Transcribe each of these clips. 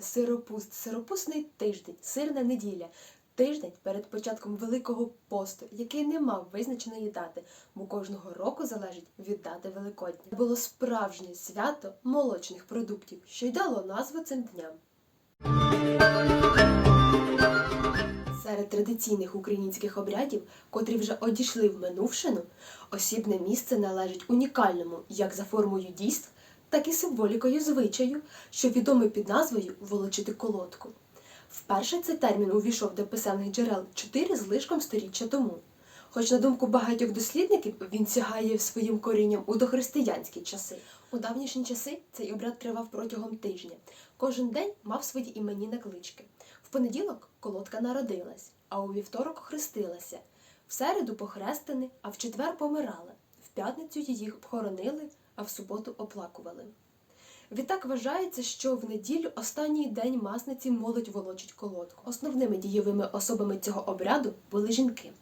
сиропуст, сиропусний тиждень, сирна неділя. Тиждень перед початком Великого посту, який не мав визначеної дати, бо кожного року залежить від дати Великодня. Було справжнє свято молочних продуктів, що й дало назву цим дням. Серед традиційних українських обрядів, котрі вже одійшли в минувшину, осібне місце належить унікальному як за формою дійств, так і символікою звичаю, що відомий під назвою волочити колодку. Вперше цей термін увійшов до писемних джерел чотири з лишком сторіччя тому. Хоч, на думку багатьох дослідників, він сягає своїм корінням у дохристиянські часи. У давнішні часи цей обряд тривав протягом тижня. Кожен день мав свої іменні наклички. В понеділок колодка народилась, а у вівторок хрестилася. В середу похрестини, а в четвер помирала. В п'ятницю її хоронили, а в суботу оплакували. Відтак вважається, що в неділю останній день масниці молодь волочить колодку. Основними дієвими особами цього обряду були жінки.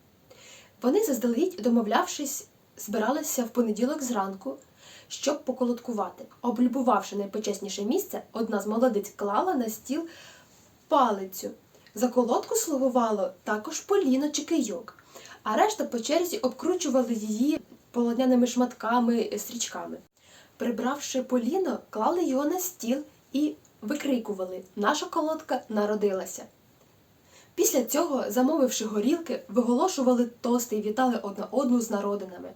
Вони заздалегідь, домовлявшись, збиралися в понеділок зранку, щоб поколодкувати. Облюбувавши найпочесніше місце, одна з молодиць клала на стіл палицю. За колодку слугувало також поліно чи кийок, а решта по черзі обкручували її полотняними шматками, стрічками. Прибравши поліно, клали його на стіл і викрикували Наша колодка народилася. Після цього, замовивши горілки, виголошували тости і вітали одна одну з народинами.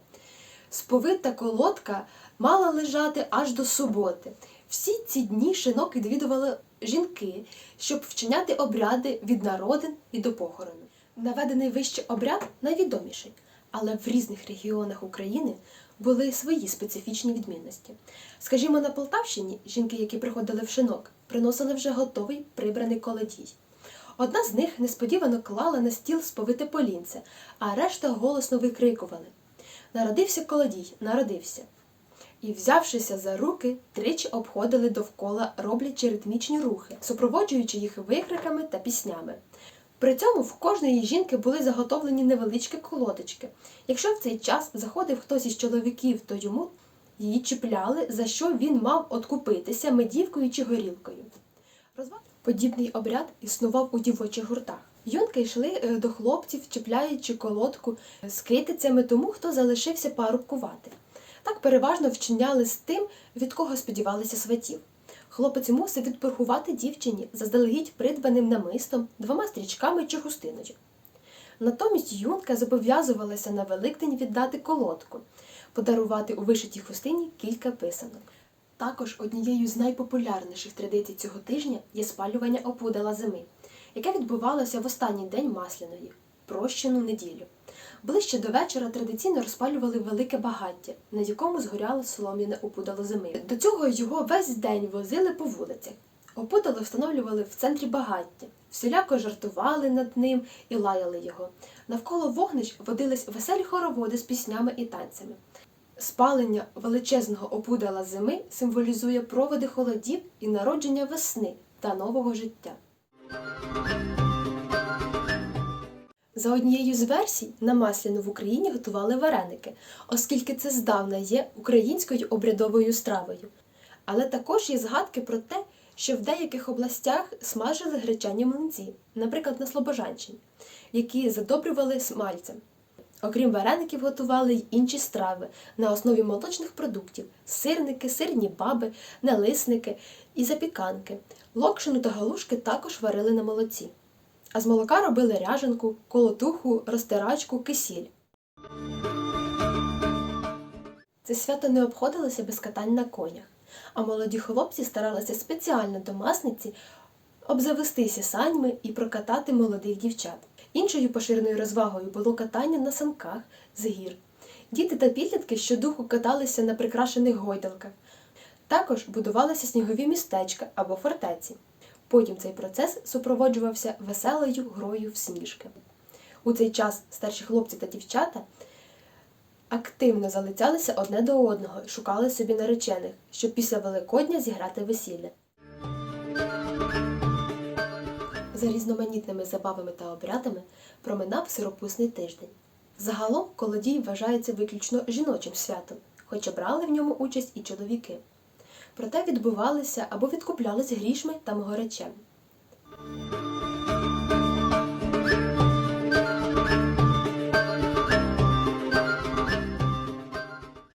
Сповита колодка мала лежати аж до суботи. Всі ці дні шинок відвідували жінки, щоб вчиняти обряди від народин і до похорону. Наведений вище обряд найвідоміший, але в різних регіонах України були свої специфічні відмінності. Скажімо, на Полтавщині жінки, які приходили в шинок, приносили вже готовий прибраний колодій. Одна з них несподівано клала на стіл сповите полінце, а решта голосно викрикували Народився колодій, народився. І, взявшися за руки, тричі обходили довкола, роблячи ритмічні рухи, супроводжуючи їх викриками та піснями. При цьому в кожної жінки були заготовлені невеличкі колодочки. Якщо в цей час заходив хтось із чоловіків, то йому її чіпляли, за що він мав откупитися медівкою чи горілкою. Подібний обряд існував у дівочих гуртах. Юнки йшли е, до хлопців, чіпляючи колодку з китицями тому, хто залишився парубкувати. Так переважно вчиняли з тим, від кого сподівалися сватів. Хлопець мусив відпоргувати дівчині заздалегідь придбаним намистом, двома стрічками чи хустиною. Натомість юнка зобов'язувалася на Великдень віддати колодку, подарувати у вишитій хустині кілька писанок. Також однією з найпопулярніших традицій цього тижня є спалювання опудала зими, яке відбувалося в останній день масляної прощену неділю. Ближче до вечора традиційно розпалювали велике багаття, на якому згоряло солом'яне опудало зими. До цього його весь день возили по вулицях. Опудало встановлювали в центрі багаття, всіляко жартували над ним і лаяли його. Навколо вогнищ водились веселі хороводи з піснями і танцями. Спалення величезного опудала зими символізує проводи холодів і народження весни та нового життя. За однією з версій, на Масляну в Україні готували вареники, оскільки це здавна є українською обрядовою стравою. Але також є згадки про те, що в деяких областях смажили гречані млинці, наприклад, на Слобожанщині, які задобрювали смальцем. Окрім вареників, готували й інші страви на основі молочних продуктів: сирники, сирні баби, налисники і запіканки. Локшину та галушки також варили на молоці. А з молока робили ряженку, колотуху, розтирачку, кисіль. Це свято не обходилося без катань на конях, а молоді хлопці старалися спеціально до масниці обзавестися саньми і прокатати молодих дівчат. Іншою поширеною розвагою було катання на санках з гір. Діти та підлітки щодуху каталися на прикрашених гойдалках. Також будувалися снігові містечка або фортеці. Потім цей процес супроводжувався веселою грою в сніжки. У цей час старші хлопці та дівчата активно залицялися одне до одного і шукали собі наречених, щоб після Великодня зіграти весілля. За різноманітними забавами та обрядами проминав сиропусний тиждень. Загалом колодій вважається виключно жіночим святом, хоча брали в ньому участь і чоловіки. Проте відбувалися або відкуплялись грішми та могоречем.